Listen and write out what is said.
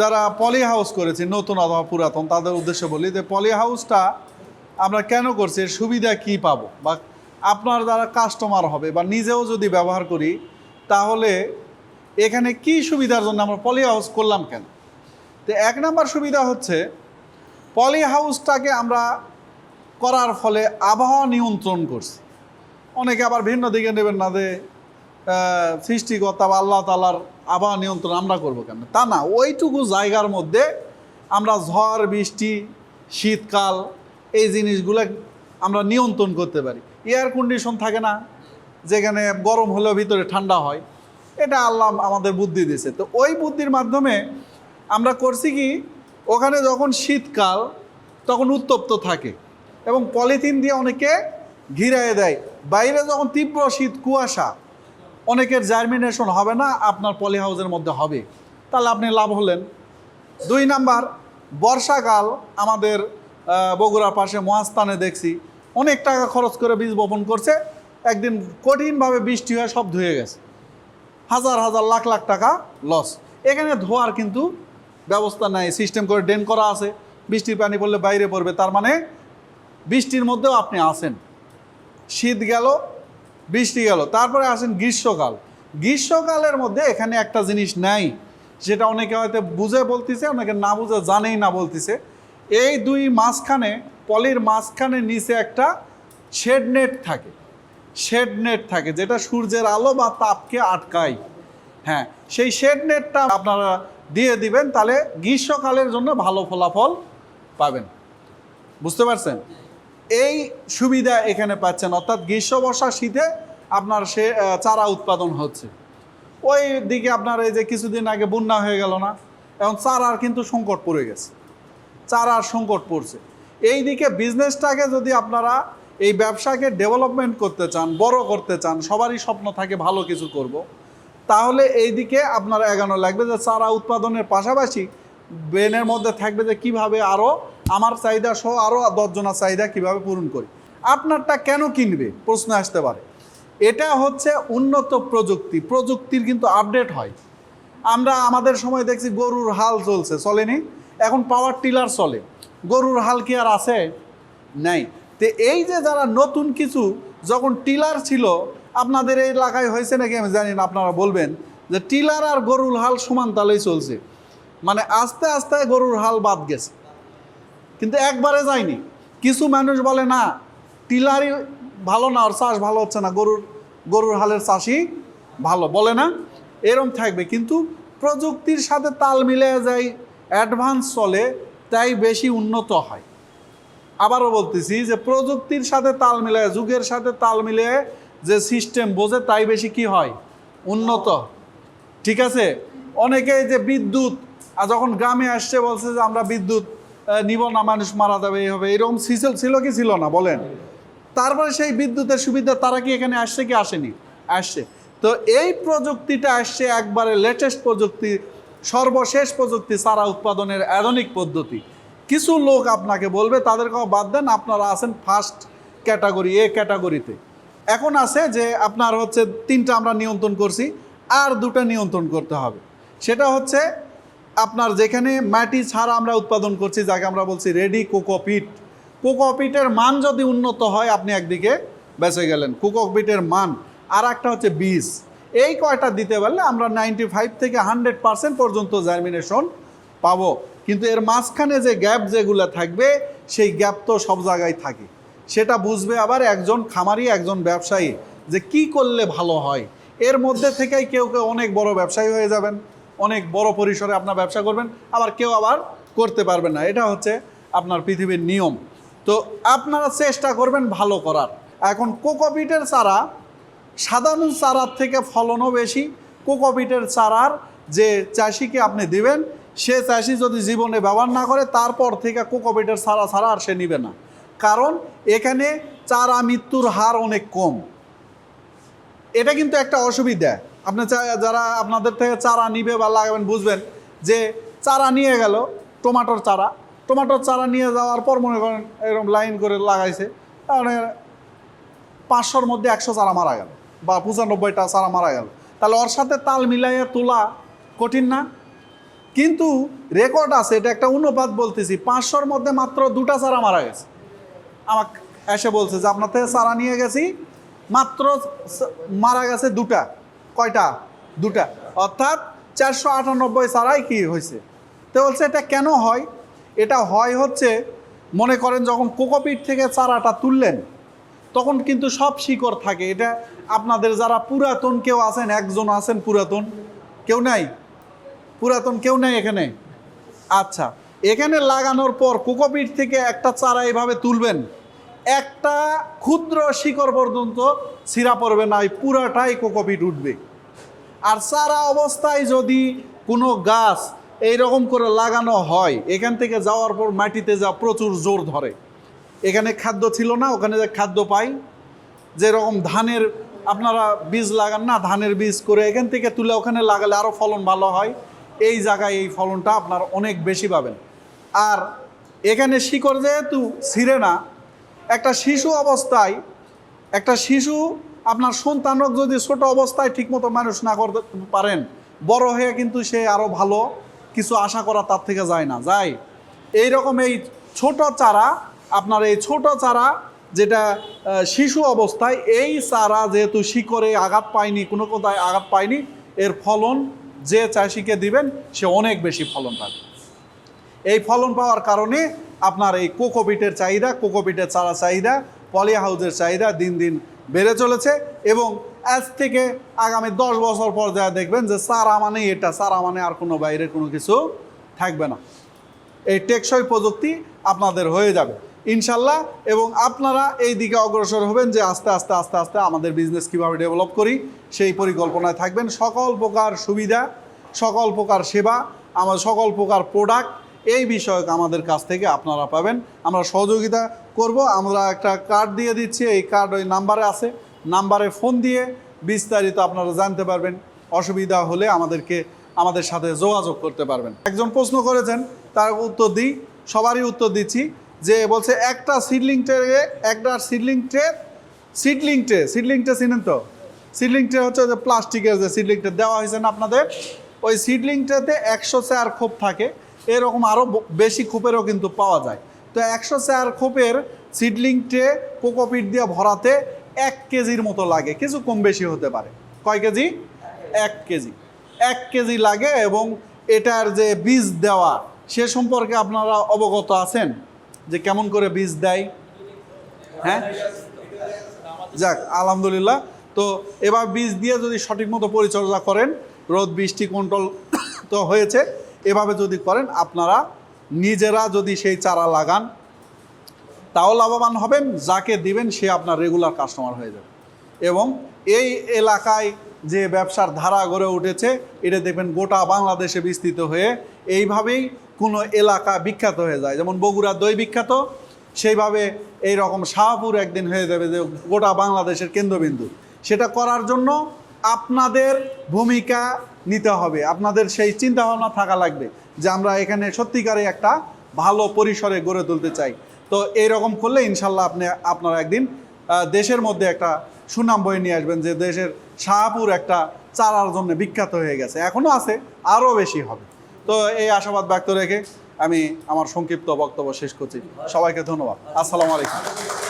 যারা পলি হাউস করেছে, নতুন অথবা পুরাতন, তাদের উদ্দেশ্যে বলি যে পলি হাউসটা আমরা কেন করছি, এর সুবিধা কি পাবো? বা আপনার যারা কাস্টমার হবে বা নিজেও যদি ব্যবহার করি, তাহলে এখানে কি সুবিধার জন্য আমরা পলি হাউস করলাম কেন? তো এক নম্বর সুবিধা হচ্ছে পলি হাউসটাকে আমরা করার ফলে আবহাওয়া নিয়ন্ত্রণ করছি। অনেকে আবার ভিন্ন দিকে নেবেন না যে সৃষ্টিকর্তা বা আল্লাহ তালার আবহাওয়া নিয়ন্ত্রণ আমরা করব কেন তা না, ওইটুকু জায়গার মধ্যে আমরা ঝড়, বৃষ্টি, শীতকাল এই জিনিসগুলো আমরা নিয়ন্ত্রণ করতে পারি। এয়ার কন্ডিশন থাকে না, যেখানে গরম হলেও ভিতরে ঠান্ডা হয়। এটা আল্লাহ আমাদের বুদ্ধি দিয়েছে। তো ওই বুদ্ধির মাধ্যমে আমরা করছি কি, ওখানে যখন শীতকাল, তখন উত্তপ্ত থাকে এবং পলিথিন দিয়ে অনেকে ঘিরায় দেয়। বাইরে যখন তীব্র শীত, কুয়াশা অনেকের জার্মিনেশন হবে না, আপনার পলি হাউসের মধ্যে হবে। তাহলে আপনি লাভ হলেন। দুই নাম্বার, বর্ষাকাল আমাদের বগুড়ার পাশে মহাস্থানে দেখছি। অনেক টাকা খরচ করে বীজ বপন করছে। একদিন কঠিনভাবে বৃষ্টি হয়ে সব ধুয়ে গেছে। হাজার হাজার, লাখ লাখ টাকা লস এখানে ধোয়ার কিন্তু ব্যবস্থা নাই। সিস্টেম করে ড্রেন করা আছে। বৃষ্টির পানি পড়লে বাইরে পড়বে। তার মানে বৃষ্টির মধ্যেও আপনি আসেন শীত গেল বৃষ্টি গেল। তারপরে আসেন গ্রীষ্মকাল। গ্রীষ্মকালের মধ্যে এখানে একটা জিনিস নাই, যেটা অনেকে হয়তো বুঝে বলতেছে, অনেকে না বুঝে জানেই না বলতেছে। এই দুই মাঝখানে, পলির মাঝখানে নিচে একটা শেড নেট থাকে। শেড নেট থাকে, যেটা সূর্যের আলো বা তাপকে আটকায়। হ্যাঁ সেই শেড নেটটা আপনারা দিয়ে দিবেন, তাহলে গ্রীষ্মকালের জন্য ভালো ফলাফল পাবেন। বুঝতে পারছেন? এই সুবিধা এখানে পাচ্ছেন। অর্থাৎ গ্রীষ্ম বর্ষা শীতে আপনার সে চারা উৎপাদন হচ্ছে। ওই দিকে আপনার এই যে কিছুদিন আগে বন্যা হয়ে গেল না এবং চারার কিন্তু সংকট পড়ে গেছে। চারার সংকট পড়ছে। এই দিকে বিজনেসটাকে যদি আপনারা এই ব্যবসাকে ডেভেলপমেন্ট করতে চান, বড় করতে চান, সবারই স্বপ্ন থাকে ভালো কিছু করব। তাহলে এই দিকে আপনারা এগানো লাগবে যে চারা উৎপাদনের পাশাপাশি ব্রেনের মধ্যে থাকবে যে কীভাবে আরও আমার চাহিদা সহ আরও দশজনের চাহিদা কীভাবে পূরণ করি? আপনারটা কেন কিনবে? প্রশ্ন আসতে পারে। এটা হচ্ছে উন্নত প্রযুক্তি। প্রযুক্তির কিন্তু আপডেট হয়। আমরা আমাদের সময় দেখছি গরুর হাল চলছে, চলেনি? এখন পাওয়ার টিলার চলে। গরুর হাল কি আর আছে? নাই। তো এই যে যারা নতুন কিছু যখন টিলার ছিল, আপনাদের এই এলাকায় হয়েছে নাকি আমি জানি না, আপনারা বলবেন যে টিলার আর গরুর হাল সমান তালেই চলছে। মানে আস্তে আস্তে গরুর হাল বাদ গেছে। কিন্তু একবারে যায়নি। কিছু মানুষ বলে, না টিলারই ভালো না আর চাষ ভালো হচ্ছে না, গরুর গরুর হালের চাষই ভালো। বলে না, এরম থাকবে। কিন্তু প্রযুক্তির সাথে তাল মিলে যায় অ্যাডভান্স চলে, তাই বেশি উন্নত হয়। আবারও বলতেছি যে, প্রযুক্তির সাথে তাল মিলে যুগের সাথে তাল মিলে যে সিস্টেম বোঝে, তাই বেশি কি হয়? উন্নত। ঠিক আছে? অনেকে যে বিদ্যুৎ, আর যখন গ্রামে আসছে, বলছে যে, আমরা বিদ্যুৎ নিব না, মানুষ মারা যাবে এই হবে। এরকম সিসেল ছিল কি ছিল না? বলেন। তারপরে সেই বিদ্যুতের সুবিধা তারা কি এখানে আসছে কি আসেনি? আসছে। তো এই প্রযুক্তিটা আসছে একবারে লেটেস্ট প্রযুক্তি, সর্বশেষ প্রযুক্তি চারা উৎপাদনের আধুনিক পদ্ধতি। কিছু লোক আপনাকে বলবে তাদেরকেও বাদ দেন, আপনারা আছেন ফার্স্ট ক্যাটাগরি এ ক্যাটাগরিতে এখন আছে যে আপনার হচ্ছে তিনটা আমরা নিয়ন্ত্রণ করছি, আর দুটো নিয়ন্ত্রণ করতে হবে। সেটা হচ্ছে আপনার যেখানে মাটি ছাড়া আমরা উৎপাদন করছি, যাকে আমরা বলছি রেডি কোকোপিট কোকোপিটের মান যদি উন্নত হয়, আপনি একদিকে বেঁচে গেলেন। কোকোপিটের মান। আর একটা হচ্ছে বীজ। এই কয়টা দিতে পারলে আমরা নাইনটি ফাইভ থেকে হান্ড্রেড পার্সেন্ট পর্যন্ত জার্মিনেশন পাবো। কিন্তু এর মাঝখানে যে গ্যাপ যেগুলো থাকবে, সেই গ্যাপ তো সব জায়গায় থাকে। সেটা বুঝবে আবার একজন খামারি, একজন ব্যবসায়ী যে কি করলে ভালো হয়। এর মধ্যে থেকেই কেউ কেউ অনেক বড় ব্যবসায়ী হয়ে যাবেন। অনেক বড় পরিসরে আপনার ব্যবসা করবেন, আবার কেউ আবার করতে পারবেন না। এটা হচ্ছে আপনার পৃথিবীর নিয়ম। তো আপনারা চেষ্টা করবেন ভালো করার। এখন কোকোপিটের চারা, সাধারণ চারার থেকে ফলনও বেশি। কোকোপিটের চারার যে চাষিকে আপনি দিবেন, সে চাষি যদি জীবনে ব্যবহার না করে, তারপর থেকে কোকোপিটের চারা ছাড়া আর সে নিবে না। কারণ এখানে চারা মৃত্যুর হার অনেক কম। এটা কিন্তু একটা অসুবিধা। আপনি যারা আপনাদের থেকে চারা নিবে বা লাগাবেন, বুঝবেন যে চারা নিয়ে গেল, টমাটোর চারা। টমাটোর চারা নিয়ে যাওয়ার পর মনে করেন এরকম লাইন করে লাগাইছে মানে পাঁচশোর মধ্যে একশো চারা মারা গেল বা পঁচানব্বইটা চারা মারা গেল। তাহলে ওর সাথে তাল মিলাইয়ে তোলা কঠিন না। কিন্তু রেকর্ড আছে, এটা একটা অনুপাত বলতেছি, পাঁচশোর মধ্যে মাত্র দুটা চারা মারা গেছে। আমাকে এসে বলছে যে আপনার থেকে চারা নিয়ে গেছি, মাত্র মারা গেছে দুটা। কয়টা? দুটা। অর্থাৎ চারশো আটানব্বই চারাই কি হয়েছে? তো বলছে, এটা কেন হয়? এটা হয় হচ্ছে, মনে করেন যখন কোকোপিট থেকে চারাটা তুললেন, তখন কিন্তু সব শিকড় থাকে। এটা আপনাদের যারা পুরাতন কেউ আছেন, একজন আছেন পুরাতন, কেউ নাই? পুরাতন কেউ নেই এখানে? আচ্ছা এখানে লাগানোর পর কোকোপিট থেকে একটা চারা এভাবে তুলবেন, একটা ক্ষুদ্র শিকড় পর্যন্ত ছিঁড়া পড়বে না পুরাটাই কোকোপিট উঠবে। আর চারা অবস্থায় যদি কোনো গাছ এই রকম করে লাগানো হয়, এখান থেকে যাওয়ার পর মাটিতে যা প্রচুর জোর ধরে। এখানে খাদ্য ছিল না, ওখানে যে খাদ্য পাই, যেরকম ধানের, আপনারা বীজ লাগান না, ধানের বীজ করে এখান থেকে তুলে ওখানে লাগালে আরও ফলন ভালো হয়। এই জায়গায় এই ফলনটা আপনার অনেক বেশি পাবেন। আর এখানে শিকড় যেহেতু ছিঁড়ে না, একটা শিশু অবস্থায়, একটা শিশু আপনার সন্তানক যদি ছোট অবস্থায় ঠিকমতো মানুষ না করতে পারেন, বড় হয়ে কিন্তু সে আরও ভালো কিছু আশা করা তার থেকে যায় না। যায় এই রকম এই ছোট চারা, আপনার এই ছোট চারা যেটা শিশু অবস্থায়, এই চারা যেহেতু শিকড়ে আঘাত পায়নি, কোনো কোথায় আঘাত পায়নি, এর ফলন যে চাষিকে দিবেন, সে অনেক বেশি ফলন পাবে। এই ফলন পাওয়ার কারণে আপনার এই কোকোপিটের চাহিদা, কোকোপিটের চারা চাহিদা, পলি হাউসের চাহিদা দিন দিন বেড়ে চলেছে এবং আজ থেকে আগামী দশ বছর পর যা দেখবেন যে সারা মানে এটা, সারা মানে আর কোনো বাইরে কোনো কিছু থাকবে না। এই টেকসই প্রযুক্তি আপনাদের হয়ে যাবে, ইনশাল্লাহ। এবং আপনারা এই দিকে অগ্রসর হবেন যে আস্তে আস্তে আস্তে আস্তে আমাদের বিজনেস কীভাবে ডেভেলপ করি, সেই পরিকল্পনায় থাকবেন। সকল প্রকার সুবিধা, সকল প্রকার সেবা, আমার সকল প্রকার প্রোডাক্ট এই বিষয়ক আমাদের কাছ থেকে আপনারা পাবেন। আমরা সহযোগিতা করব। আমরা একটা কার্ড দিয়ে দিচ্ছি। এই কার্ড ওই নাম্বারে আছে। নাম্বারে ফোন দিয়ে বিস্তারিত আপনারা জানতে পারবেন। অসুবিধা হলে আমাদেরকে, আমাদের সাথে যোগাযোগ করতে পারবেন। একজন প্রশ্ন করেছেন, তার উত্তর দিই। সবারই উত্তর দিচ্ছি যে বলছে, একটা সিডলিং ট্রে একটা seedling tray seedling tray seedling tray চিনেন তো? সিডলিং ট্রে হচ্ছে যে প্লাস্টিকের যে সিডলিং ট্রে দেওয়া হয়েছে না আপনাদের? ওই সিডলিং ট্রেতে একশো চেয়ার খোপ থাকে। এরকম আরও বেশি খোপেরও কিন্তু পাওয়া যায়। তো একশো চার খোপের সিডলিং ট্রে কোকোপিট দিয়ে ভরাতে এক কেজির মতো লাগে, কিছু কম বেশি হতে পারে। কয় কেজি? এক কেজি। এক কেজি লাগে এবং এটার যে বীজ দেওয়া, সে সম্পর্কে আপনারা অবগত আছেন? যে কেমন করে বীজ দেয়? হ্যাঁ? যাক, আলহামদুলিল্লাহ। তো এবার বীজ দিয়ে যদি সঠিক মতো পরিচর্যা করেন, রোদ, বৃষ্টি কন্ট্রোল তো হয়েছে। এভাবে যদি করেন, আপনারা নিজেরা যদি সেই চারা লাগান, তাও লাভবান হবেন, যাকে দিবেন সে আপনার রেগুলার কাস্টমার হয়ে যাবে। এবং এই এলাকায় যে ব্যবসার ধারা গড়ে উঠেছে, এটা দেখবেন গোটা বাংলাদেশে বিস্তৃত হয়ে এইভাবেই কোনো এলাকা বিখ্যাত হয়ে যায়। যেমন বগুড়া দই বিখ্যাত, সেইভাবে এই রকম শাহপুর একদিন হয়ে যাবে যে গোটা বাংলাদেশের কেন্দ্রবিন্দু। সেটা করার জন্য আপনাদের ভূমিকা নিতে হবে। আপনাদের সেই চিন্তাভাবনা থাকা লাগবে যে আমরা এখানে সত্যিকারে একটা ভালো পরিসরে গড়ে তুলতে চাই। তো এই রকম করলে ইনশাল্লাহ আপনি, আপনারা একদিন দেশের মধ্যে একটা সুনাম বয়ে নিয়ে আসবেন যে দেশের শাহপুর একটা চারার জন্য বিখ্যাত হয়ে গেছে। এখনও আছে, আরও বেশি হবে। তো এই আশাবাদ ব্যক্ত রেখে আমি আমার সংক্ষিপ্ত বক্তব্য শেষ করছি। সবাইকে ধন্যবাদ। আসসালামু আলাইকুম।